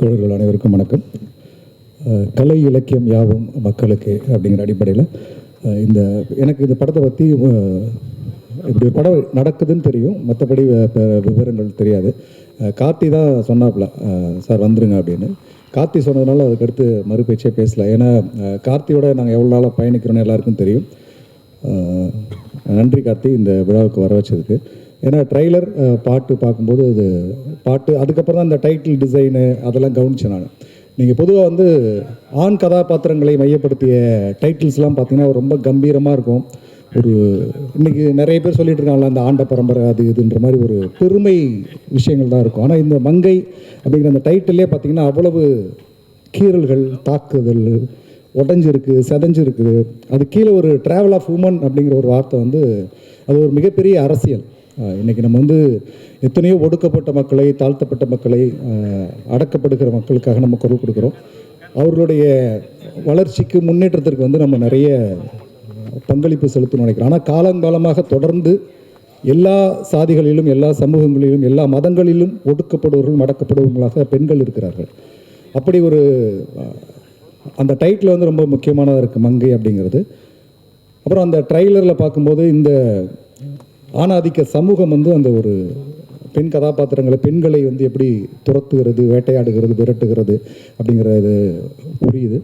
தோழர்கள் அனைவருக்கும் வணக்கம். கலை இலக்கியம் யாவும் மக்களுக்கு அப்படிங்கிற அடிப்படையில் இந்த எனக்கு இந்த படத்தை பற்றி இப்படி ஒரு படம் நடக்குதுன்னு தெரியும். மற்றபடி விவரங்கள் தெரியாது. கார்த்தி தான் சொன்னாப்புல சார் வந்துருங்க அப்படின்னு. கார்த்தி சொன்னதுனால அதுக்கடுத்து மறுபேச்சே பேசல. ஏன்னா கார்த்தியோட நாங்கள் எவ்வளோ நாளாக பயணிக்கிறோன்னு எல்லாருக்கும் தெரியும். நன்றி கார்த்தி இந்த விழாவுக்கு வர வச்சதுக்கு. ஏன்னா ட்ரெய்லர் பாட்டு பார்க்கும்போது அது பாட்டு அதுக்கப்புறம் தான் இந்த டைட்டில் டிசைனு அதெல்லாம் கவனிச்சேன் நான். நீங்கள் பொதுவாக வந்து ஆண் கதாபாத்திரங்களை மையப்படுத்திய டைட்டில்ஸ்லாம் பார்த்தீங்கன்னா ரொம்ப கம்பீரமாக இருக்கும். ஒரு இன்னைக்கு நிறைய பேர் சொல்லிட்டு இருக்காங்களா அந்த ஆண்ட பரம்பரை அது இதுன்ற மாதிரி ஒரு பெருமை விஷயங்கள் தான் இருக்கும். ஆனால் இந்த மங்கை அப்படிங்கிற அந்த டைட்டிலே பார்த்தீங்கன்னா அவ்வளவு கீறல்கள் தாக்குதல் உடஞ்சிருக்கு செதஞ்சிருக்கு. அது கீழே ஒரு ட்ராவல் ஆஃப் உமன் அப்படிங்கிற ஒரு வார்த்தை வந்து அது ஒரு மிகப்பெரிய அரசியல். இன்றைக்கி நம்ம வந்து எத்தனையோ ஒடுக்கப்பட்ட மக்களை தாழ்த்தப்பட்ட மக்களை அடக்கப்படுகிற மக்களுக்காக நம்ம குரல் கொடுக்குறோம். அவர்களுடைய வளர்ச்சிக்கு முன்னேற்றத்திற்கு வந்து நம்ம நிறைய பங்களிப்பு செலுத்தணும்னு நினைக்கிறோம் ஆனால் காலங்காலமாக தொடர்ந்து எல்லா சாதிகளிலும் எல்லா சமூகங்களிலும் எல்லா மதங்களிலும் ஒடுக்கப்படுவர்களும் அடக்கப்படுவர்களாக பெண்கள் இருக்கிறார்கள். அப்படி ஒரு அந்த டைட்டில் வந்து ரொம்ப முக்கியமானதாக இருக்குது மங்கை அப்படிங்கிறது. அப்புறம் அந்த ட்ரைலரில் பார்க்கும்போது இந்த ஆணாதிக்க சமூகம் வந்து அந்த ஒரு பெண் கதாபாத்திரங்களை பெண்களை வந்து எப்படி துரத்துகிறது வேட்டையாடுகிறது விரட்டுகிறது அப்படிங்கிறது புரியுது.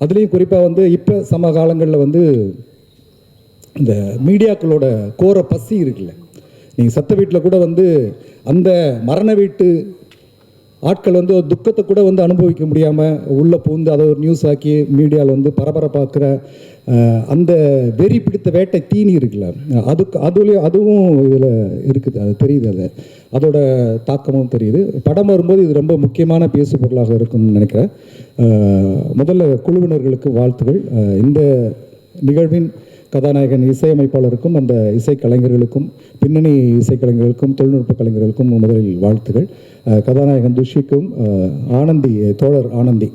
அதுலேயும் குறிப்பாக வந்து இப்போ சம காலங்களில் வந்து இந்த மீடியாக்களோட கோர பசி இருக்குல்ல. நீங்கள் சத்த வீட்டில் கூட வந்து அந்த மரண வீட்டு ஆட்கள் வந்து ஒரு துக்கத்தை கூட வந்து அனுபவிக்க முடியாமல் உள்ளே பூந்து அதை ஒரு நியூஸ் ஆக்கி மீடியாவில் வந்து பரபரப்பாக்குற அந்த வெறி பிடித்த வேட்டை தீனி இருக்குல்ல அதுக்கு அதுலேயும் அதுவும் இதில் இருக்குது. அது தெரியுது அது. அதோட தாக்கமும் தெரியுது. படம் வரும்போது இது ரொம்ப முக்கியமான பேசு பொருளாக இருக்கும்னு நினைக்கிறேன். முதல்ல குழுவினர்களுக்கு வாழ்த்துகள். இந்த நிகழ்வின் கதாநாயகன் இசையமைப்பாளருக்கும் அந்த இசைக்கலைஞர்களுக்கும் பின்னணி இசைக்கலைஞர்களுக்கும் தொழில்நுட்ப கலைஞர்களுக்கும் முதலில் வாழ்த்துகள். கதாநாயகன் துஷிக்கும் ஆனந்தி தோழர் ஆனந்தி.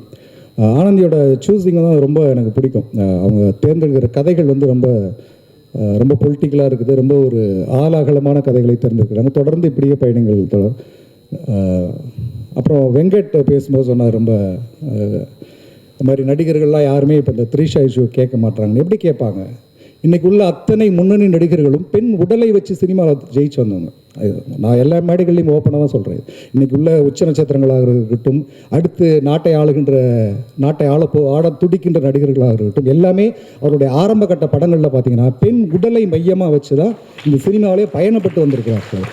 ஆனந்தியோட சூஸிங் தான் ரொம்ப எனக்கு பிடிக்கும். அவங்க தேர்ந்தெடுக்கிற கதைகள் வந்து ரொம்ப ரொம்ப பொலிட்டிக்கலாக இருக்குது. ரொம்ப ஒரு ஆலாகலமான கதைகளை தேர்ந்தெடுக்கிறாங்க. தொடர்ந்து இப்படியே பயணங்கள் தொடர் அப்புறம் வெங்கட் பேசும்போது சொன்னார் ரொம்ப இந்த மாதிரி நடிகர்கள்லாம் யாருமே இப்போ இந்த த்ரீஷா இஷ்யூ கேட்க மாட்டாங்க எப்படி கேட்பாங்க? இன்றைக்கு உள்ள அத்தனை முன்னணி நடிகர்களும் பெண் உடலை வச்சு சினிமாவில் ஜெயிச்சு வந்தவங்க. நான் எல்லா மேடைகள்லையும் ஓப்பனாக தான் சொல்கிறேன் இன்றைக்கி உள்ள உச்ச நட்சத்திரங்களாக இருக்கட்டும் அடுத்து நாட்டை ஆளுகின்ற நாட்டை ஆள போ ஆட துடிக்கின்ற நடிகர்களாக இருக்கட்டும் எல்லாமே அவருடைய ஆரம்ப கட்ட படங்களில் பார்த்தீங்கன்னா பெண் உடலை மையமாக வச்சு தான் இந்த சினிமாவிலே பயணப்பட்டு வந்திருக்கிறார்கள்.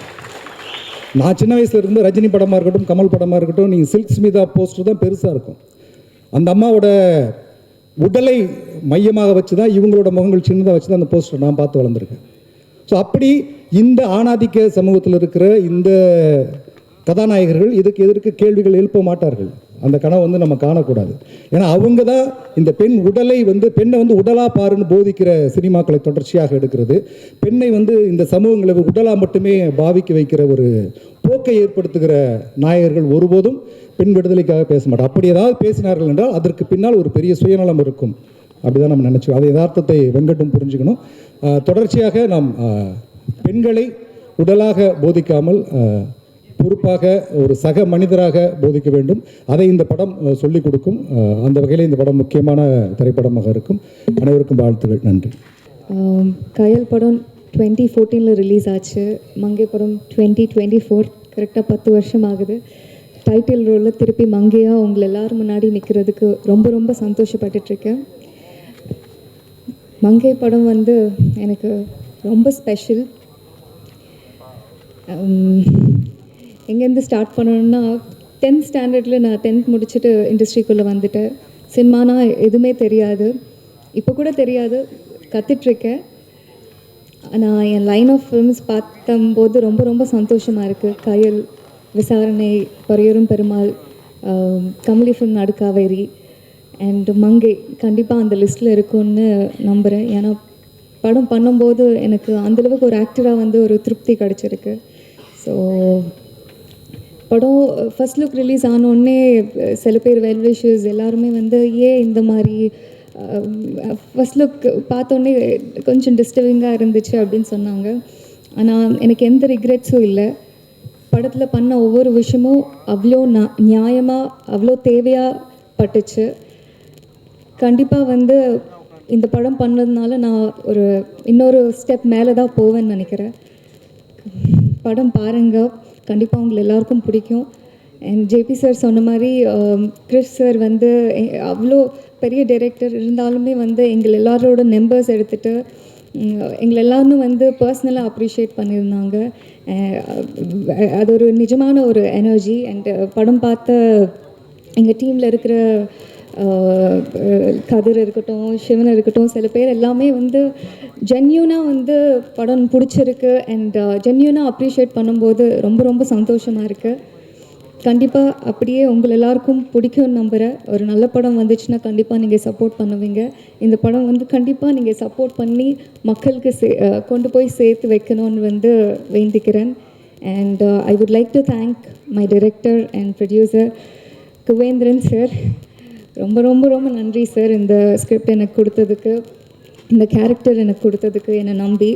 நான் சின்ன வயசுல இருந்து ரஜினி படமாக இருக்கட்டும் கமல் படமாக இருக்கட்டும் நீங்கள் சில்க் ஸ்மிதா போஸ்டர் தான் பெருசாக இருக்கும். அந்த அம்மாவோட உடலை மையமாக வச்சு தான் இவங்களோட முகங்கள் சின்னதாக வச்சு தான் அந்த போஸ்டர் நான் பார்த்து வளர்ந்துருக்கேன். ஸோ அப்படி இந்த ஆணாதிக்க சமூகத்தில் இருக்கிற இந்த கதாநாயகர்கள் இதுக்கு எதிர்க்கு கேள்விகள் எழுப்ப மாட்டார்கள். அந்த கனவை வந்து நம்ம காணக்கூடாது. ஏன்னா அவங்க தான் இந்த பெண் உடலை வந்து பெண்ணை வந்து உடலாக பாருன்னு போதிக்கிற சினிமாக்களை தொடர்ச்சியாக எடுக்கிறது. பெண்ணை வந்து இந்த சமூகங்களை உடலாக மட்டுமே பாவிக்க வைக்கிற ஒரு போக்கை ஏற்படுத்துகிற நாயகர்கள் ஒருபோதும் பெண் விடுதலைக்காக பேச மாட்டோம். அப்படி ஏதாவது பேசினார்கள் என்றால் அதற்கு பின்னால் ஒரு பெரிய சுயநலம் இருக்கும். அப்படிதான் நம்ம நினைச்சோம் அது யதார்த்தத்தை வெங்கட்டும் புரிஞ்சுக்கணும். தொடர்ச்சியாக நாம் பெண்களை உடலாக போதிக்காமல் பொறுப்பாக ஒரு சக மனிதராக போதிக்க வேண்டும். அதை இந்த படம் சொல்லிக் கொடுக்கும். அந்த வகையில் இந்த படம் முக்கியமான திரைப்படமாக இருக்கும். அனைவருக்கும் வாழ்த்துகள் நன்றி. கயல் படம் டுவெண்ட்டி ஃபோர்டீனில் ரிலீஸ் ஆச்சு. மங்கை படம் டுவெண்ட்டி டுவெண்ட்டி ஃபோர் கரெக்டாக பத்து வருஷம் ஆகுது. டைட்டில் ரோலில் திருப்பி மங்கையாக உங்களை எல்லாரும் முன்னாடி நிற்கிறதுக்கு ரொம்ப ரொம்ப சந்தோஷப்பட்டுட்ருக்கேன். மங்கை படம் வந்து எனக்கு ரொம்ப ஸ்பெஷல் எங்கேருந்து ஸ்டார்ட் பண்ணணும்னா டென்த் ஸ்டாண்டர்டில் நான் டென்த் முடிச்சுட்டு இண்டஸ்ட்ரிக்குள்ளே வந்துட்டேன். சினிமானா எதுவுமே தெரியாது. இப்போ கூட தெரியாது கற்றுட்ருக்கேன் நான் என் லைன் ஆஃப் ஃபிலிம்ஸ் பார்த்தம்போது ரொம்ப ரொம்ப சந்தோஷமாக இருக்குது கயல் விசாரணை பொறையூரும் பெருமாள் கமலிஃபன் நடுக்காவேரி அண்ட் மங்கை. கண்டிப்பாக அந்த லிஸ்ட்டில் இருக்கும்னு நம்புகிறேன் ஏன்னா படம் பண்ணும்போது எனக்கு அந்தளவுக்கு ஒரு ஆக்டராக வந்து ஒரு திருப்தி கிடச்சிருக்கு. ஸோ படம் ஃபஸ்ட் லுக் ரிலீஸ் ஆனோடனே சில பேர் வெல் விஷஸ் எல்லாருமே வந்து ஏன் இந்த மாதிரி ஃபர்ஸ்ட் லுக் பார்த்தோன்னே கொஞ்சம் டிஸ்டர்பிங்காக இருந்துச்சு அப்படின்னு சொன்னாங்க. ஆனால் எனக்கு எந்த ரிக்ரெட்ஸும் இல்லை. படத்தில் பண்ண ஒவ்வொரு விஷயமும் அவ்வளோ ந நியாயமாக அவ்வளோ தேவையாக பட்டுச்சு. கண்டிப்பாக வந்து இந்த படம் பண்ணதுனால நான் ஒரு இன்னொரு ஸ்டெப் மேலே தான் போவேன்னு நினைக்கிறேன். படம் பாருங்கள் கண்டிப்பாக உங்களை எல்லாருக்கும் பிடிக்கும். அண்ட் ஜேபி சார் சொன்ன மாதிரி um, கிறிஸ் சார் வந்து அவ்வளோ பெரிய டைரக்டர் இருந்தாலுமே வந்து எங்கள் எல்லாரோட நம்பர்ஸ் எடுத்துகிட்டு எங்களை எல்லாரும் வந்து பர்சனலாக அப்ரிஷியேட் பண்ணியிருந்தாங்க. அது ஒரு நிஜமான ஒரு எனர்ஜி அண்ட் படம் பார்த்த எங்கள் டீமில் இருக்கிற கதிர் இருக்கட்டும் சிவன் இருக்கட்டும் சில பேர் எல்லாமே வந்து ஜென்யூனாக வந்து படம் பிடிச்சிருக்கு அண்ட் ஜென்யூனாக அப்ரிஷியேட் பண்ணும்போது ரொம்ப ரொம்ப சந்தோஷமாக இருக்குது கண்டிப்பாக அப்படியே உங்கள் எல்லாருக்கும் பிடிக்கும்னு நம்புகிறேன் ஒரு நல்ல படம் வந்துச்சுன்னா கண்டிப்பாக நீங்கள் சப்போர்ட் பண்ணுவீங்க. இந்த படம் வந்து கண்டிப்பாக நீங்கள் சப்போர்ட் பண்ணி மக்களுக்கு சே கொண்டு போய் சேர்த்து வைக்கணும்னு வந்து வேண்டிக்கிறேன். And I would like to thank my director and producer Kuvendhiran sir ரொம்ப ரொம்ப ரொம்ப நன்றி சார் இந்த ஸ்கிரிப்ட் எனக்கு கொடுத்ததுக்கு இந்த கேரக்டர் எனக்கு கொடுத்ததுக்கு என்னை நம்பி.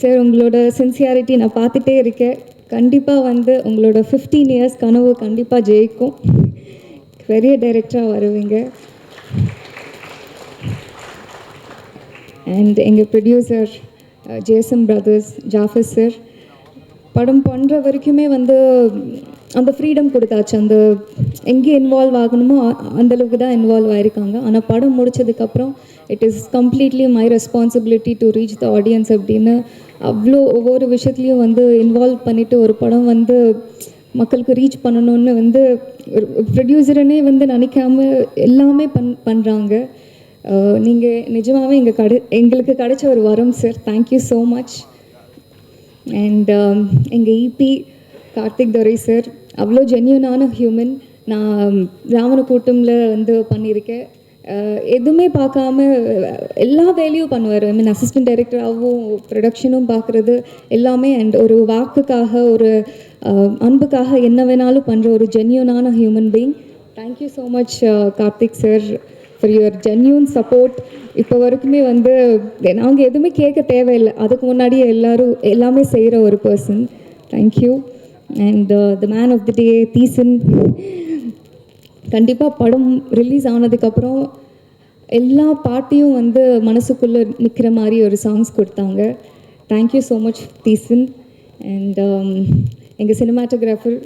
சார் உங்களோட சின்சியாரிட்டி நான் பார்த்துட்டே இருக்கேன். கண்டிப்பாக வந்து உங்களோட ஃபிஃப்டீன் இயர்ஸ் கனவு கண்டிப்பாக ஜெயிக்கும். பெரிய டைரக்டராக வருவீங்க. அண்ட் எங்கள் producer Jesam brothers Jafar sir படம் பண்ணுற வரைக்குமே வந்து அந்த ஃப்ரீடம் கொடுத்தாச்சு. அந்த எங்கே இன்வால்வ் ஆகணுமோ அந்தளவுக்கு தான் இன்வால்வ் ஆயிருக்காங்க. ஆனால் படம் முடிச்சதுக்கப்புறம் it is completely my responsibility to reach the audience அப்படின்னு அவ்வளோ ஒவ்வொரு விஷயத்துலையும் வந்து இன்வால்வ் பண்ணிவிட்டு ஒரு படம் வந்து மக்களுக்கு ரீச் பண்ணணும்னு வந்து ஒரு ப்ரொடியூசரனே வந்து நினைக்காம எல்லாமே பண் பண்ணுறாங்க நீங்கள் நிஜமாகவே எங்கள் கடை எங்களுக்கு கிடைச்ச ஒரு வரம் sir thank you so much and எங்கள் இபி கார்த்திக் துரை சார் அவ்வளோ ஜென்யூனான ஹியூமன் நான் ராவண கூட்டமில் வந்து பண்ணியிருக்கேன். எதுவுமே பார்க்காம எல்லா வேலையும் பண்ணுவார். ஐ மீன் அசிஸ்டன்ட் டைரக்டராகவும் ப்ரொடக்ஷனும் பார்க்குறது எல்லாமே அண்ட் ஒரு வாக்குக்காக ஒரு அன்புக்காக என்ன வேணாலும் பண்ணுற ஒரு ஜென்யூனான human being thank you so much Karthik sir for your genuine support இப்போ வரைக்குமே வந்து நாங்கள் எதுவுமே கேட்க தேவையில்லை. அதுக்கு முன்னாடியே எல்லோரும் எல்லாமே செய்கிற ஒரு person thank you and the man of the day Theesan கண்டிப்பாக படம் ரிலீஸ் ஆனதுக்கப்புறம் எல்லா பாட்டையும் வந்து மனசுக்குள்ளே நிற்கிற மாதிரி ஒரு சாங்ஸ் கொடுத்தாங்க. Thank you so much Theesan and எங்கள் சினிமாட்டோகிராஃபர்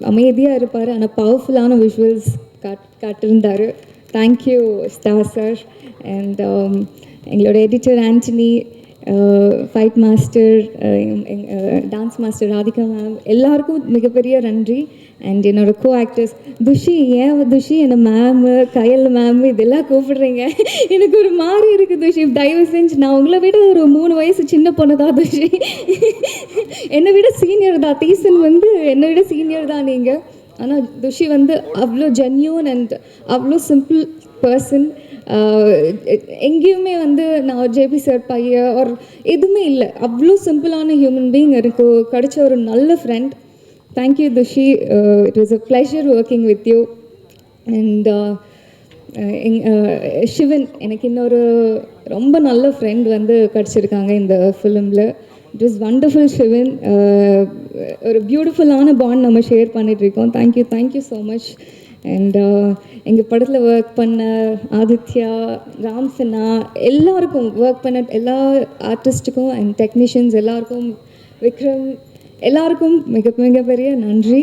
அமைதியாக இருப்பார் ஆனால் பவர்ஃபுல்லான விஷுவல்ஸ் காட் காட்டியிருந்தார் thank you star sir and எங்களோட editor Antony fight master dance master Radhika ma'am எல்லாருக்கும் மிகப்பெரிய நன்றி. அண்ட் என்னோட கோ ஆக்டர்ஸ் துஷி ஏன் துஷி என்னை மேமு கயல் மேம் இதெல்லாம் கூப்பிடுறீங்க? எனக்கு ஒரு மாதிரி இருக்குது துஷி. தயவு செஞ்சு நான் உங்களை விட ஒரு மூணு வயசு சின்ன பொண்ணு தான் துஷி. என்னை விட சீனியர் தான். தீசன் வந்து என்னை விட சீனியர் தான் நீங்கள் ஆனால் துஷி வந்து அவ்வளோ ஜென்யூன் அண்ட் அவ்வளோ சிம்பிள் பர்சன் எங்கேயுமே வந்து நான் ஜேபி சார் பையன் ஒரு எதுவுமே இல்லை. அவ்வளோ சிம்பிளான ஹியூமன் பீங் எனக்கு கிடைச்ச ஒரு நல்ல friend thank you Thushi it was a pleasure working with you and Sivan எனக்கு இன்னொரு ரொம்ப நல்ல ஃப்ரெண்ட் வந்து கிடச்சிருக்காங்க இந்த ஃபிலிமில் இட் இஸ் வண்டர்ஃபுல் சிவன். ஒரு பியூட்டிஃபுல்லான பாண்ட் நம்ம ஷேர் பண்ணிகிட்ருக்கோம் thank you thank you so much and uh, எங்கள் படத்தில் ஒர்க் பண்ண ஆதித்யா ராம் எல்லாருக்கும் ஒர்க் பண்ண எல்லா ஆர்டிஸ்ட்டுக்கும் அண்ட் டெக்னீஷியன்ஸ் எல்லாருக்கும் விக்ரம் எல்லாருக்கும் மிக மிகப்பெரிய நன்றி.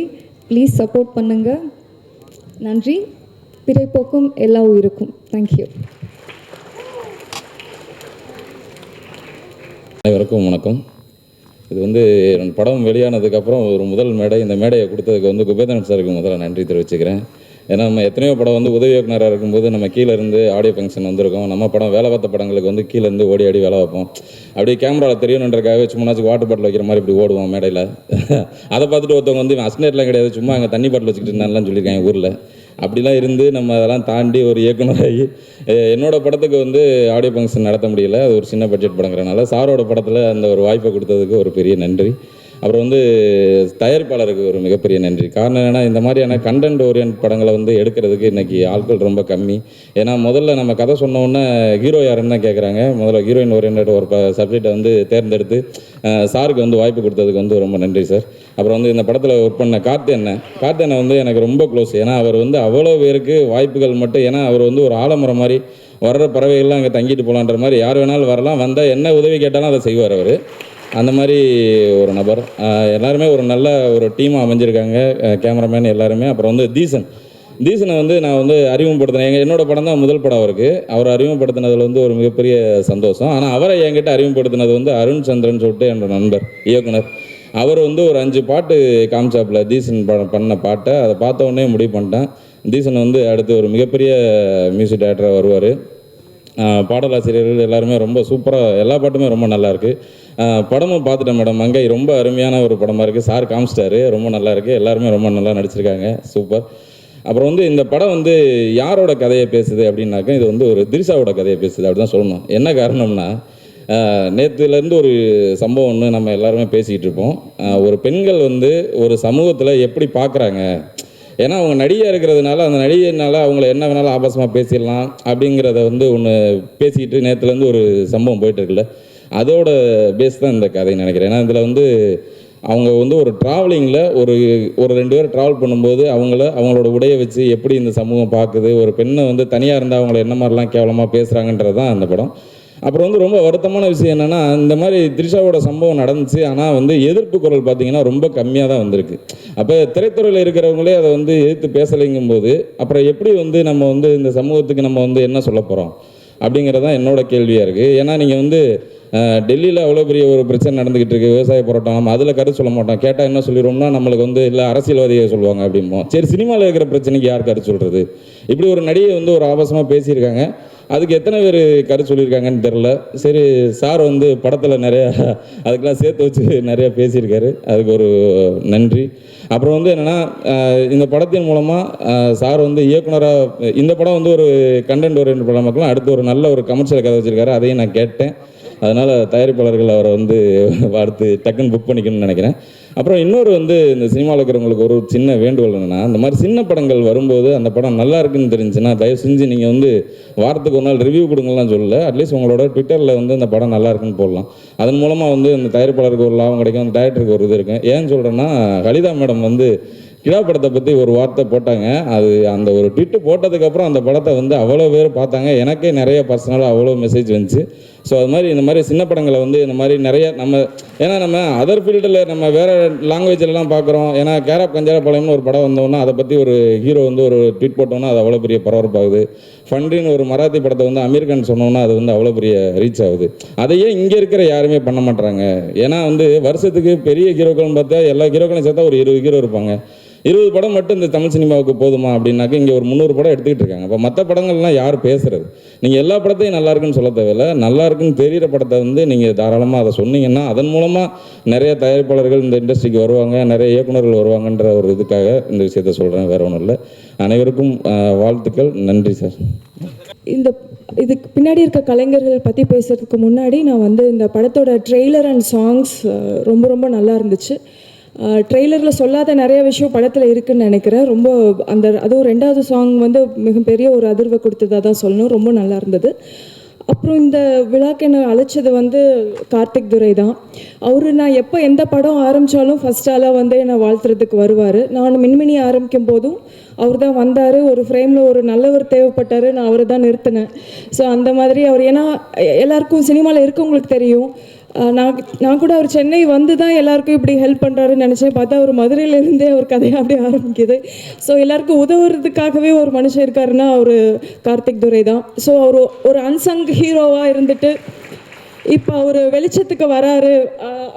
ப்ளீஸ் சப்போர்ட் பண்ணுங்கள் நன்றி. பிறைப்போக்கும் எல்லா உயிருக்கும். தேங்க்யூ அனைவருக்கும் வணக்கம். இது வந்து என் படம் வெளியானதுக்கப்புறம் ஒரு முதல் மேடை. இந்த மேடையை கொடுத்ததுக்கு வந்து குபேந்திரன் சாருக்கு முதல்ல நன்றி தெரிவிச்சுக்கிறேன். ஏன்னா நம்ம எத்தனையோ படம் வந்து உதவி இயக்குனராக இருக்கும்போது நம்ம கீழே இருந்து ஆடியோ ஃபங்க்ஷன் வந்திருக்கோம். நம்ம படம் வேலை பார்த்த படங்களுக்கு வந்து கீழே இருந்து ஓடி ஆடி வேலை வைப்போம் அப்படியே கேமராவில் தெரியணுன்றக்காக சும்மாச்சும் வாட்டர் பாட்டில் வைக்கிற மாதிரி இப்படி ஓடுவோம் மேடையில். அதை பார்த்துட்டு ஒருத்தவங்க வந்து அஸ்னேட்லாம் கிடையாது சும்மா அங்கே தண்ணி பாட்டில் வச்சுக்கிட்டு இருந்தாலாம் சொல்லியிருக்காங்க ஊரில். அப்படிலாம் இருந்து நம்ம அதெல்லாம் தாண்டி ஒரு இயக்குனராகி என்னோடய என்னோட படத்துக்கு வந்து ஆடியோ ஃபங்க்ஷன் நடத்த முடியல. அது ஒரு சின்ன பட்ஜெட் படங்கிறனால சாரோட படத்தில் அந்த ஒரு வாய்ப்பை கொடுத்ததுக்கு ஒரு பெரிய நன்றி. அப்புறம் வந்து தயாரிப்பாளருக்கு ஒரு மிகப்பெரிய நன்றி. காரணம் என்னென்னா இந்த மாதிரியான கண்டென்ட் ஓரியன்ட் படங்களை வந்து எடுக்கிறதுக்கு இன்றைக்கி ஆட்கள் ரொம்ப கம்மி. ஏன்னா முதல்ல நம்ம கதை சொன்னோன்னே ஹீரோ யாருன்னு தான் கேட்குறாங்க முதல்ல ஹீரோயின் ஓரியன்ட் ஒரு சப்ஜெக்டை வந்து தேர்ந்தெடுத்து சாருக்கு வந்து வாய்ப்பு கொடுத்ததுக்கு வந்து ரொம்ப நன்றி சார் அப்புறம் வந்து இந்த படத்தில் ஒர்க் பண்ண கார்த்தி அண்ணன் கார்த்தி அண்ணன் வந்து எனக்கு ரொம்ப க்ளோஸ் ஏன்னா அவர் வந்து அவ்வளோ பேருக்கு வாய்ப்புகள் மட்டும் ஏன்னா அவர் வந்து ஒரு ஆலமரம் மாதிரி வர்ற பறவைகள்லாம் அங்கே தங்கிட்டு போகலான்ற மாதிரி யார் வேணாலும் வரலாம். வந்தால் என்ன உதவி கேட்டாலும் அதை செய்வார் அவர். அந்த மாதிரி ஒரு நபர். எல்லாருமே ஒரு நல்ல ஒரு டீமாக அமைஞ்சிருக்காங்க கேமராமேன் எல்லாருமே. அப்புறம் வந்து தீசன். தீசனை வந்து நான் வந்து அறிமுகப்படுத்தினேன். எங்கள் என்னோட படம் தான் முதல் படம் அவருக்கு. அவர் அறிமுகப்படுத்தினதில் வந்து ஒரு மிகப்பெரிய சந்தோஷம். ஆனால் அவரை என்கிட்ட அறிமுகப்படுத்தினது வந்து அருண் சந்திரன் சொல்லிட்டு என்னோட நண்பர் இயக்குனர். அவர் வந்து ஒரு அஞ்சு பாட்டு காமிச்சாப்பில் தீசன் பண்ண பாட்டை. அதை பார்த்த உடனே முடிவு பண்ணிட்டேன். தீசன் வந்து அடுத்து ஒரு மிகப்பெரிய மியூசிக் டேரக்டராக வருவார். பாடலாசிரியர்கள் எல்லாருமே ரொம்ப சூப்பராக எல்லா பாட்டுமே ரொம்ப நல்லாயிருக்கு படமும் பார்த்துட்டேன் மேடம். மங்கை ரொம்ப அருமையான ஒரு படமாக இருக்குது சார் காமிச்சிட்டாரு. ரொம்ப நல்லா இருக்குது எல்லாருமே ரொம்ப நல்லா நடிச்சிருக்காங்க. சூப்பர். அப்புறம் வந்து இந்த படம் வந்து யாரோட கதையை பேசுது அப்படின்னாக்கா இது வந்து ஒரு திரிசாவோட கதையை பேசுது. அப்படி தான் சொல்லணும். என்ன காரணம்னா நேற்றுலேருந்து ஒரு சம்பவம் ஒன்று நம்ம எல்லாருமே பேசிக்கிட்டு இருப்போம். ஒரு பெண்கள் வந்து ஒரு சமூகத்தில் எப்படி பார்க்குறாங்க ஏன்னா அவங்க நடிகையாக இருக்கிறதுனால அந்த நடிகைனால அவங்கள என்ன வேணாலும் ஆபாசமாக பேசிடலாம் அப்படிங்கிறத வந்து ஒன்று பேசிக்கிட்டு நேற்றுலேருந்து ஒரு சம்பவம் போயிட்டுருக்குல்ல. அதோட பேஸ் தான் இந்த கதை நினைக்கிறேன். ஏன்னா இதில் வந்து அவங்க வந்து ஒரு ட்ராவலிங்கில் ஒரு ஒரு ரெண்டு பேர் ட்ராவல் பண்ணும்போது அவங்கள அவங்களோட உடையை வச்சு எப்படி இந்த சமூகம் பார்க்குது ஒரு பெண்ணை வந்து தனியாக இருந்தால் அவங்கள என்ன மாதிரிலாம் கேவலமாக பேசுகிறாங்கன்றது தான் அந்த படம். அப்புறம் வந்து ரொம்ப வருத்தமான விஷயம் என்னென்னா இந்த மாதிரி த்ரிஷாவோட சம்பவம் நடந்துச்சு. ஆனால் வந்து எதிர்ப்பு குரல் பார்த்தீங்கன்னா ரொம்ப கம்மியாக தான் வந்திருக்கு. அப்போ திரைத்துறையில் இருக்கிறவங்களே அதை வந்து எதிர்த்து பேசலைங்கும் போது அப்புறம் எப்படி வந்து நம்ம வந்து இந்த சமூகத்துக்கு நம்ம வந்து என்ன சொல்ல போகிறோம் அப்படிங்கிறது தான் என்னோட கேள்வியாக இருக்குது ஏன்னா நீங்கள் வந்து டெல்லியில் அவ்வளோ பெரிய ஒரு பிரச்சனை நடந்துக்கிட்டு இருக்கு. விவசாய போராட்டம் நம்ம அதில் கருத்து சொல்ல மாட்டோம். கேட்டால் என்ன சொல்லிடுவோம்னா நம்மளுக்கு வந்து இல்லை அரசியல்வாதியை சொல்லுவாங்க அப்படிம்போம். சரி சினிமாவில் இருக்கிற பிரச்சனைக்கு யார் கருத்து சொல்கிறது இப்படி ஒரு நடிகை வந்து ஒரு ஆபாசமாக பேசியிருக்காங்க. அதுக்கு எத்தனை பேர் கருத்து சொல்லியிருக்காங்கன்னு தெரில சரி சார் வந்து படத்தில் நிறையா அதுக்கெல்லாம் சேர்த்து வச்சு நிறையா பேசியிருக்காரு. அதுக்கு ஒரு நன்றி. அப்புறம் வந்து என்னென்னா இந்த படத்தின் மூலமாக சார் வந்து இயக்குனராக இந்த படம் வந்து ஒரு கண்டென்ட் ஓரியன்ட் படம். மக்களும் அடுத்து ஒரு நல்ல ஒரு கமர்ஷியல் கதை வச்சுருக்காரு. அதையும் நான் கேட்டேன். அதனால் தயாரிப்பாளர்கள் அவரை வந்து அடுத்து டக்குன்னு புக் பண்ணிக்கணும்னு நினைக்கிறேன். அப்புறம் இன்னொரு வந்து இந்த சினிமாவில் இருக்கிறவங்களுக்கு ஒரு சின்ன வேண்டுகோள் என்னென்னா இந்த மாதிரி சின்ன படங்கள் வரும்போது அந்த படம் நல்லா இருக்குன்னு தெரிஞ்சுன்னா தயவு செஞ்சு நீங்கள் வந்து வாரத்துக்கு ஒரு நாள் ரிவ்யூ கொடுங்கலாம் சொல்லல. அட்லீஸ்ட் உங்களோட ட்விட்டரில் வந்து அந்த படம் நல்லா இருக்குன்னு போடலாம். அதன் மூலமாக வந்து இந்த தயாரிப்பாளருக்கு ஒரு லாபம் கிடைக்கும் அந்த டேரக்டருக்கு ஒரு இது இருக்கும். ஏன்னு சொல்கிறேன்னா கலிதா மேடம் வந்து கிடா படத்தை பற்றி ஒரு வார்த்தை போட்டாங்க. அது அந்த ஒரு ட்விட்டு போட்டதுக்கப்புறம் அந்த படத்தை வந்து அவ்வளோ பேர் பார்த்தாங்க. எனக்கே நிறைய பர்சனலாக அவ்வளோ மெசேஜ் வந்துச்சு. ஸோ அது மாதிரி இந்த மாதிரி சின்ன படங்களை வந்து இந்த மாதிரி நிறைய நம்ம ஏன்னா நம்ம அதர் ஃபீல்டில் நம்ம வேறு லாங்குவேஜ்லலாம் பார்க்குறோம். ஏன்னா கேரப் கஞ்சாரப்பாளையம்னு ஒரு படம் வந்தோன்னா அதை பற்றி ஒரு ஹீரோ வந்து ஒரு ட்வீட் போட்டோன்னா அது அவ்வளோ பெரிய பரபரப்பாகுது ஃபண்டின்னு ஒரு மராத்தி படத்தை வந்து அமீர்கான் சொன்னோன்னா அது வந்து அவ்வளோ பெரிய ரீச் ஆகுது. அதையே இங்கே இருக்கிற யாருமே பண்ண மாட்டாங்க ஏன்னா வந்து வருஷத்துக்கு பெரிய ஹீரோக்கள்னு பார்த்தா எல்லா ஹீரோக்களையும் சேர்த்தா ஒரு இருபது ஹீரோ இருப்பாங்க. இருபது படம் மட்டும் இந்த தமிழ் சினிமாவுக்கு போதுமா அப்படின்னாக்க இங்கே ஒரு முந்நூறு படம் எடுத்துக்கிட்டு இருக்காங்க. அப்போ மற்ற படங்கள்லாம் யார் பேசுறது? நீங்கள் எல்லா படத்தையும் நல்லா இருக்குன்னு சொல்ல தேவையில்ல. நல்லா இருக்குன்னு தெரியிற படத்தை வந்து நீங்கள் தாராளமாக அதை சொன்னீங்கன்னா அதன் மூலமாக நிறைய தயாரிப்பாளர்கள் இந்த இண்டஸ்ட்ரிக்கு வருவாங்க நிறைய இயக்குனர்கள் வருவாங்கன்ற ஒரு இதுக்காக இந்த விஷயத்த சொல்கிறேன் வேற ஒன்றும் இல்லை. அனைவருக்கும் வாழ்த்துக்கள். நன்றி சார். இந்த இதுக்கு பின்னாடி இருக்க கலைஞர்கள் பற்றி பேசுகிறதுக்கு முன்னாடி நான் வந்து இந்த படத்தோட ட்ரெய்லர் அண்ட் சாங்ஸ் ரொம்ப ரொம்ப நல்லா இருந்துச்சு. ட்ரெய்லரில் சொல்லாத நிறைய விஷயம் படத்தில் இருக்குன்னு நினைக்கிறேன். ரொம்ப அந்த அதுவும் ரெண்டாவது சாங் வந்து மிகப்பெரிய ஒரு அதிர்வை கொடுத்ததாக தான் சொல்லணும். ரொம்ப நல்லா இருந்தது. அப்புறம் இந்த விழாக்கு என்னை அழைச்சது வந்து கார்த்திக் துரை தான். அவர் நான் எப்போ எந்த படம் ஆரம்பித்தாலும் ஃபஸ்ட்டாலாம் வந்து என்னை வாழ்த்துறதுக்கு வருவார். நான் மின்மினி ஆரம்பிக்கும் போதும் அவர் தான் வந்தார். ஒரு ஃப்ரேமில் ஒரு நல்லவர் தேவைப்பட்டார். நான் அவரை தான் நிறுத்தினேன். ஸோ அந்த மாதிரி அவர் ஏன்னா எல்லாருக்கும் சினிமாவில் இருக்கவங்களுக்கு தெரியும். நான் நான் கூட அவர் சென்னை வந்து தான் எல்லாருக்கும் இப்படி ஹெல்ப் பண்ணுறாருன்னு நினச்சேன். பார்த்தா அவர் மதுரையிலேருந்தே அவர் கதையாக அப்படியே ஆரம்பிக்குது. ஸோ எல்லாருக்கும் உதவுறதுக்காகவே ஒரு மனுஷன் இருக்காருன்னா அவர் கார்த்திக் துரை தான். ஸோ அவர் ஒரு அன்சங் ஹீரோவாக இருந்துட்டு இப்போ அவர் வெளிச்சத்துக்கு வராரு.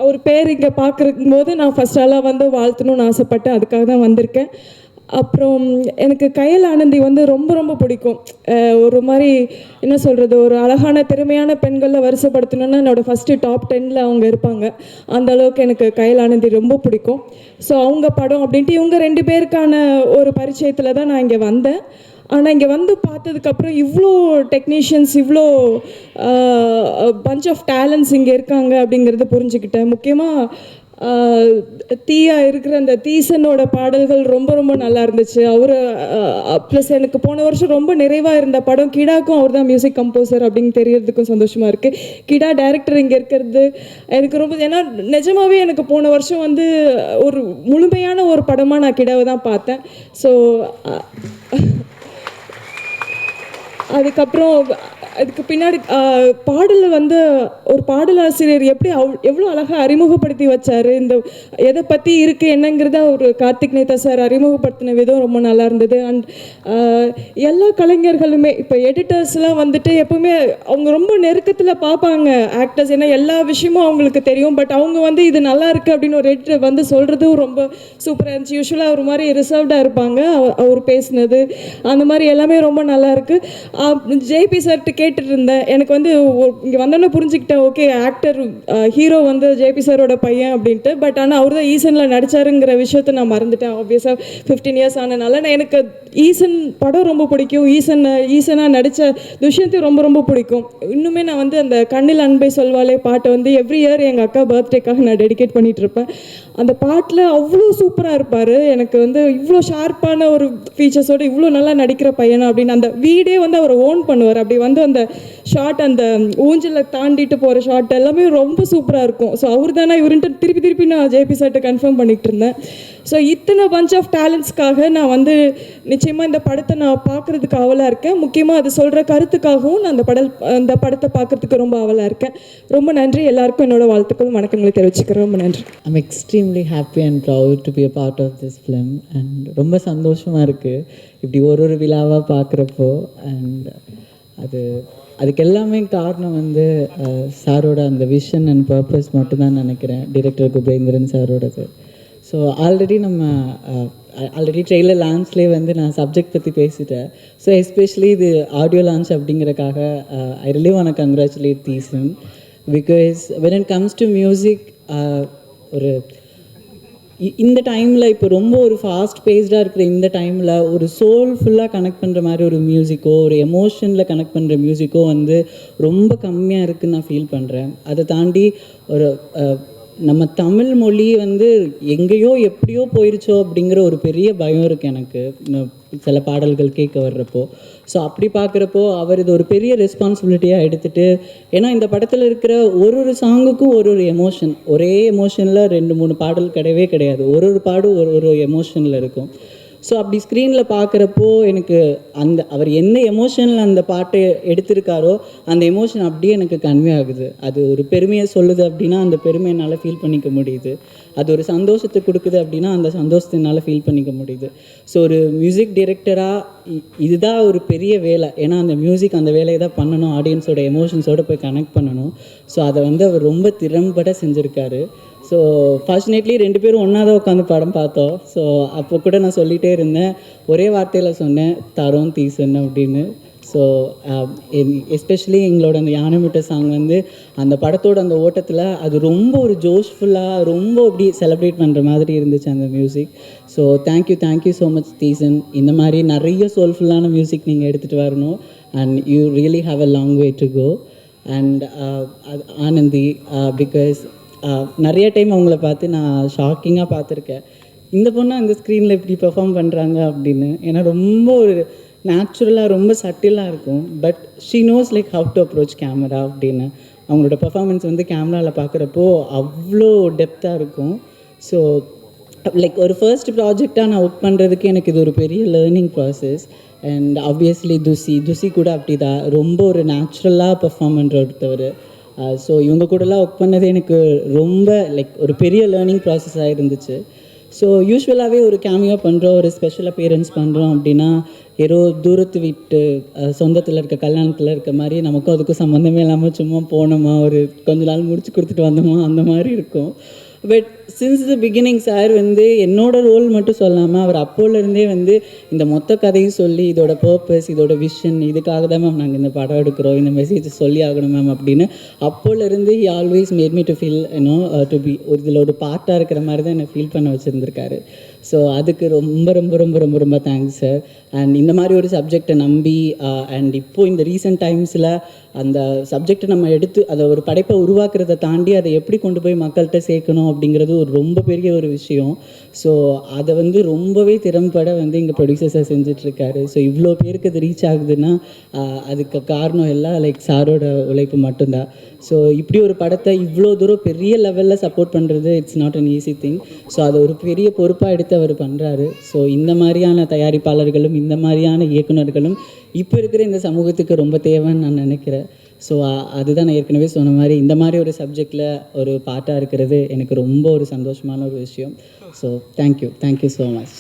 அவர் பேர் இங்கே பார்க்குறக்கும் போது நான் ஃபஸ்ட் ஆளாக வந்து வாழ்த்தணும்னு ஆசைப்பட்டேன் அதுக்காக தான் வந்திருக்கேன். அப்புறம் எனக்கு கயல் ஆனந்தி வந்து ரொம்ப ரொம்ப பிடிக்கும். ஒரு மாதிரி என்ன சொல்கிறது ஒரு அழகான திறமையான பெண்களில் வரிசைப்படுத்தணும்னா என்னோட ஃபஸ்ட்டு டாப் டென்னில் அவங்க இருப்பாங்க. அந்த அளவுக்கு எனக்கு கயல் ஆனந்தி ரொம்ப பிடிக்கும். ஸோ அவங்க படம் அப்படின்ட்டு இவங்க ரெண்டு பேருக்கான ஒரு பரிச்சயத்தில் தான் நான் இங்கே வந்தேன். ஆனால் இங்கே வந்து பார்த்ததுக்கப்புறம் இவ்வளோ டெக்னீஷியன்ஸ் இவ்வளோ பஞ்ச் ஆஃப் டேலண்ட்ஸ் இங்கே இருக்காங்க அப்படிங்கிறத புரிஞ்சுக்கிட்டேன். முக்கியமாக தீயாக தீயா இருக்கிற அந்த தீசனோட பாடல்கள் ரொம்ப ரொம்ப நல்லா இருந்துச்சு. அவர் ப்ளஸ் எனக்கு போன வருஷம் ரொம்ப நிறைவாக இருந்த படம் கிடாக்கும் அவர் தான் மியூசிக் கம்போசர் அப்படின்னு தெரியறதுக்கும் சந்தோஷமா இருக்கு. கிடா டைரக்டர் இங்கே இருக்கிறது எனக்கு ரொம்ப ஏன்னா நிஜமாவே எனக்கு போன வருஷம் வந்து ஒரு முழுமையான ஒரு படமாக நான் கிடாவை தான் பார்த்தேன். ஸோ அதுக்கப்புறம் அதுக்கு பின்னாடி பாடலில் வந்து ஒரு பாடலாசிரியர் எப்படி அவ் எவ்வளோ அழகாக அறிமுகப்படுத்தி வச்சார்? இந்த எதை பற்றி இருக்குது என்னங்கிறத ஒரு கார்த்திக் நேதா சார் அறிமுகப்படுத்தின விதம் ரொம்ப நல்லா இருந்தது. அண்ட் எல்லா கலைஞர்களுமே இப்போ எடிட்டர்ஸ்லாம் வந்துட்டு எப்பவுமே அவங்க ரொம்ப நெருக்கத்தில் பார்ப்பாங்க ஆக்டர்ஸ் ஏன்னா எல்லா விஷயமும் அவங்களுக்கு தெரியும். பட் அவங்க வந்து இது நல்லா இருக்குது அப்படின்னு ஒரு எடிட்டர் வந்து சொல்கிறதும் ரொம்ப சூப்பராக இருந்துச்சு. யூஸ்வலாக ஒரு மாதிரி ரிசர்வ்டாக இருப்பாங்க அவ- அவர் பேசினது. அந்த மாதிரி எல்லாமே ரொம்ப நல்லா இருக்கு. ஜேபி சார்கிட்ட கேட்டுட்டு இருந்தேன் எனக்கு வந்து இங்கே வந்தோன்னே புரிஞ்சுக்கிட்டேன் ஓகே ஆக்டர் ஹீரோ வந்து ஜேபி சாரோட பையன் அப்படின்ட்டு பட் ஆனால் அவர் தான் ஈசனில் நடிச்சாருங்கிற விஷயத்த நான் மறந்துட்டேன் ஆப்வியஸாக ஃபிஃப்டீன் இயர்ஸ் ஆனனால. நான் எனக்கு ஈசன் படம் ரொம்ப பிடிக்கும் ஈசன் ஈசனாக நடித்த துஷ்யந்தையும் ரொம்ப ரொம்ப பிடிக்கும். இன்னுமே நான் வந்து அந்த கண்ணில் அன்பை சொல்வாளே பாட்டை வந்து எவ்ரி இயர் எங்கள் அக்கா பர்த்டேக்காக நான் டெடிகேட் பண்ணிகிட்ருப்பேன் இருப்பேன். அந்த பாட்டில் அவ்வளோ சூப்பராக இருப்பார். எனக்கு வந்து இவ்வளோ ஷார்ப்பான ஒரு ஃபீச்சர்ஸோட இவ்வளோ நல்லா நடிக்கிற பையனா அப்படின்னு அந்த வீடே வந்து அவர் ஓன் பண்ணுவார். அப்படி வந்து அந்த ஷார்ட் அந்த ஊஞ்சலை தாண்டிட்டு போகிற ஷார்ட் எல்லாமே ரொம்ப சூப்பராக இருக்கும். ஸோ அவர் தானே இவருன்ட்டு திருப்பி திருப்பி நான் ஜேபி சார்ட்டை கன்ஃபார்ம் பண்ணிகிட்டு இருந்தேன். ஸோ இத்தனை பஞ்ச் ஆஃப் டேலண்ட்ஸ்க்காக நான் வந்து நிச்சயமாக இந்த படத்தை நான் பார்க்குறதுக்கு ஆவலாக இருக்கேன். முக்கியமாக அது சொல்கிற கருத்துக்காகவும் நான் அந்த படல் அந்த படத்தை பார்க்கறதுக்கு ரொம்ப ஆவலாக இருக்கேன். ரொம்ப நன்றி. எல்லாருக்கும் என்னோட வாழ்த்துக்களும் வணக்கங்களை தெரிவிச்சுக்கிறேன். ரொம்ப நன்றி. I'm extremely happy and proud to be a part of this film and ரொம்ப சந்தோஷமாக இருக்குது இப்படி ஒரு ஒரு விழாவாக பார்க்குறப்போ. அண்ட் அது அதுக்கு எல்லாமே காரணம் வந்து சாரோட அந்த விஷன் அண்ட் பர்பஸ் மட்டும்தான் நினைக்கிறேன். டிரெக்டர் குபேந்திரன் சாரோடது. ஸோ ஆல்ரெடி நம்ம ஆல்ரெடி ட்ரெயிலர் லான்ச்லேயே வந்து நான் சப்ஜெக்ட் பற்றி பேசிட்டேன். ஸோ எஸ்பெஷலி இது ஆடியோ லான்ச் அப்படிங்கிறக்காக I really wanna congratulate Theesan because when it comes to music ஒரு இந்த டைமில் இப்போ ரொம்ப ஒரு ஃபாஸ்ட் பேஸ்டாக இருக்கிற இந்த டைமில் ஒரு சோல்ஃபுல்லாக கனெக்ட் பண்ணுற மாதிரி ஒரு மியூசிக்கோ ஒரு எமோஷனில் கனெக்ட் பண்ணுற மியூசிக்கோ வந்து ரொம்ப கம்மியாக இருக்குதுன்னு நான் ஃபீல் பண்ணுறேன் அதை தாண்டி ஒரு நம்ம தமிழ் மொழி வந்து எங்கேயோ எப்படியோ போயிருச்சோ அப்படிங்கிற ஒரு பெரிய பயம் இருக்குது எனக்கு. சில பாடல்கள் கேட்க வர்றப்போ. ஸோ அப்படி பார்க்குறப்போ அவர் இது ஒரு பெரிய ரெஸ்பான்சிபிலிட்டியாக எடுத்துட்டு ஏன்னா இந்த படத்தில் இருக்கிற ஒரு ஒரு சாங்குக்கும் ஒரு ஒரு எமோஷன் ஒரே எமோஷனில் ரெண்டு மூணு பாடல் கிடையவே கிடையாது. ஒரு ஒரு பாடும் ஒரு ஒரு எமோஷனில் இருக்கும். ஸோ அப்படி ஸ்க்ரீனில் பார்க்குறப்போ எனக்கு அந்த அவர் என்ன எமோஷனில் அந்த பாட்டை எடுத்திருக்காரோ அந்த எமோஷன் அப்படியே எனக்கு கன்வே ஆகுது. அது ஒரு பெருமையை சொல்லுது அப்படின்னா அந்த பெருமையை என்னால் ஃபீல் பண்ணிக்க முடியுது. அது ஒரு சந்தோஷத்தை கொடுக்குது அப்படின்னா அந்த சந்தோஷத்தை என்னால் ஃபீல் பண்ணிக்க முடியுது. ஸோ ஒரு மியூசிக் டிரெக்டராக இதுதான் ஒரு பெரிய வேலை. ஏன்னா அந்த மியூசிக் அந்த வேலையை தான் பண்ணணும் ஆடியன்ஸோட எமோஷன்ஸோடு போய் கனெக்ட் பண்ணணும். ஸோ அதை வந்து அவர் ரொம்ப திறம்பட செஞ்சுருக்காரு. ஸோ ஃபார்ச்சுனேட்லி ரெண்டு பேரும் ஒன்றா தான் உட்காந்து படம் பார்த்தோம். ஸோ அப்போ கூட நான் சொல்லிகிட்டே இருந்தேன் ஒரே வார்த்தையில் சொன்னேன் தரோம் தீசன் அப்படின்னு. ஸோ எஸ்பெஷலி um, எங்களோட அந்த யானைமிட்ட சாங் வந்து அந்த படத்தோட அந்த ஓட்டத்தில் அது ரொம்ப ஒரு ஜோஷ்ஃபுல்லாக ரொம்ப அப்படி செலிப்ரேட் பண்ணுற மாதிரி இருந்துச்சு அந்த music so thank you thank you so much Theesan இந்த மாதிரி நிறைய சோல்ஃபுல்லான மியூசிக் நீங்கள் எடுத்துகிட்டு வரணும். And you really have a long way to go and Anandhi uh, because uh, நிறைய டைம் அவங்கள பார்த்து நான் ஷாக்கிங்காக பார்த்துருக்கேன். இந்த பொண்ணு அந்த ஸ்க்ரீனில் இப்படி பெர்ஃபார்ம் பண்ணுறாங்க அப்படின்னு. ஏன்னா ரொம்ப ஒரு நேச்சுரலாக ரொம்ப சட்டிலாக இருக்கும். But she knows like how to approach camera அப்படின்னு. அவங்களோட பர்ஃபாமன்ஸ் வந்து கேமராவில் பார்க்குறப்போ அவ்வளோ டெப்த்தாக இருக்கும். ஸோ லைக் ஒரு ஃபர்ஸ்ட் ப்ராஜெக்டாக நான் ஒர்க் பண்ணுறதுக்கு எனக்கு இது ஒரு பெரிய learning process and obviously Thusi Thusi கூட அப்படி தான் ரொம்ப ஒரு நேச்சுரலாக பெர்ஃபார்ம் பண்ணுற ஒருத்தவர். ஸோ இவங்க கூடலாம் ஒர்க் பண்ணது எனக்கு ரொம்ப லைக் ஒரு பெரிய லேர்னிங் ப்ராசஸாக இருந்துச்சு. ஸோ யூஸ்வலாகவே ஒரு கேமியோ பண்ணுறோம் ஒரு ஸ்பெஷல் அப்பியரன்ஸ் பண்ணுறோம் அப்படின்னா ஏதோ தூரத்து வீட்டு சொந்தத்தில் இருக்க கல்யாணத்தில் இருக்க மாதிரி நமக்கும் அதுக்கும் சம்மந்தமே இல்லாமல் சும்மா போனோமா ஒரு கொஞ்ச நாள் முடிச்சு கொடுத்துட்டு வந்தோமா அந்த மாதிரி இருக்கும். But since the beginning sir வந்து என்னோட ரோல் மட்டும் சொல்லாமல் அவர் அப்போலேருந்தே வந்து இந்த மொத்த கதையும் சொல்லி இதோட பர்பஸ் இதோட விஷன் இதுக்காக தான் மேம் நாங்கள் இந்த படம் எடுக்கிறோம் இந்த மெசேஜ் சொல்லி ஆகணும் மேம் அப்படின்னு அப்போலேருந்து he always made me to feel you know to be ஒரு இதில் ஒரு பார்ட்டாக இருக்கிற மாதிரி தான் என்னை ஃபீல் பண்ண வச்சுருந்துருக்காரு. ஸோ அதுக்கு ரொம்ப ரொம்ப ரொம்ப ரொம்ப ரொம்ப தேங்க்ஸ் சார் அண்ட் இந்த மாதிரி ஒரு சப்ஜெக்டை நம்பி uh, அண்ட் இப்போது இந்த ரீசெண்ட் டைம்ஸில் அந்த சப்ஜெக்டை நம்ம எடுத்து அதை ஒரு படைப்பை உருவாக்குறதை தாண்டி அதை எப்படி கொண்டு போய் மக்கள்கிட்ட சேர்க்கணும் அப்படிங்கிறது ஒரு ரொம்ப பெரிய ஒரு விஷயம். ஸோ அதை வந்து ரொம்பவே திறம்பட வந்து இங்கே ப்ரொடியூசர்ஸாக செஞ்சிட்ருக்காரு. ஸோ இவ்வளோ பேருக்கு அது ரீச் ஆகுதுன்னா uh, அதுக்கு காரணம் எல்லாம் லைக் சாரோட உழைப்பு மட்டும்தான். ஸோ இப்படி ஒரு படத்தை இவ்வளோ தூரம் பெரிய லெவலில் சப்போர்ட் பண்ணுறது it's not an easy thing so அதை ஒரு பெரிய பொறுப்பாக எடுத்து அவர் பண்ணுறாரு ஸோ இந்த மாதிரியான தயாரிப்பாளர்களும் இந்த மாதிரியான இயக்குனர்களும் இப்போ இருக்கிற இந்த சமூகத்துக்கு ரொம்ப தேவைன்னு நான் நினைக்கிறேன். ஸோ அதுதான் நான் ஏற்கனவே சொன்ன மாதிரி இந்த மாதிரி ஒரு சப்ஜெக்டில் ஒரு பாட்டாக இருக்கிறது எனக்கு ரொம்ப ஒரு சந்தோஷமான ஒரு விஷயம். So thank you thank you so much